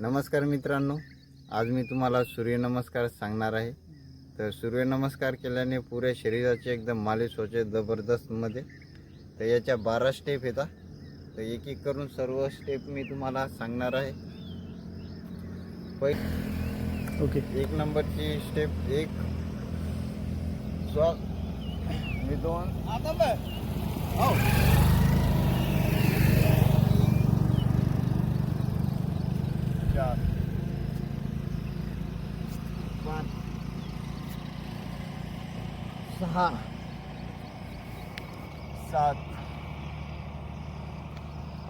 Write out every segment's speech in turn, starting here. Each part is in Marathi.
नमस्कार मित्रांनो आज मी तुम्हाला सूर्यनमस्कार सांगणार आहे. तर सूर्यनमस्कार केल्याने पुऱ्या शरीराचे एकदम मालिश होते जबरदस्तमध्ये तर याच्या बारा स्टेप येतात तर एक एक करून सर्व स्टेप मी तुम्हाला सांगणार आहे. पै ओके एक नंबरची स्टेप एक श्वास मी दोन हो चार पाच सहा सात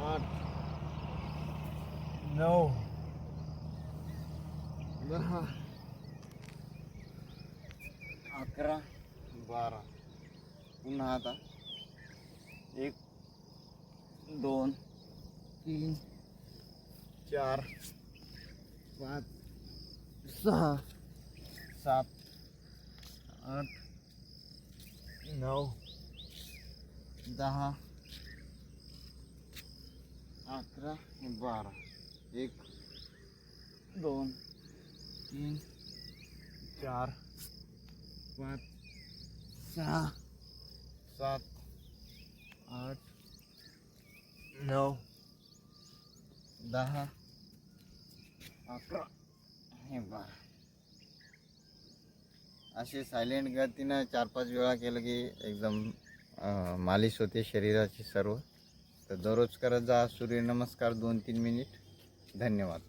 आठ नऊ दहा अकरा बारा पुन्हा आता एक दोन तीन चार पाच सहा सात आठ नऊ दहा अकरा बारा. एक दोन तीन चार. पाच सहा. सात आठ नऊ दहा अकरा हे बारा. असे सायलेंट गतीनं चार पाच वेळा केलं की एकदम मालिश होते शरीराची सर्व. तर दररोज करत जा सूर्यनमस्कार दोन तीन मिनिट धन्यवाद.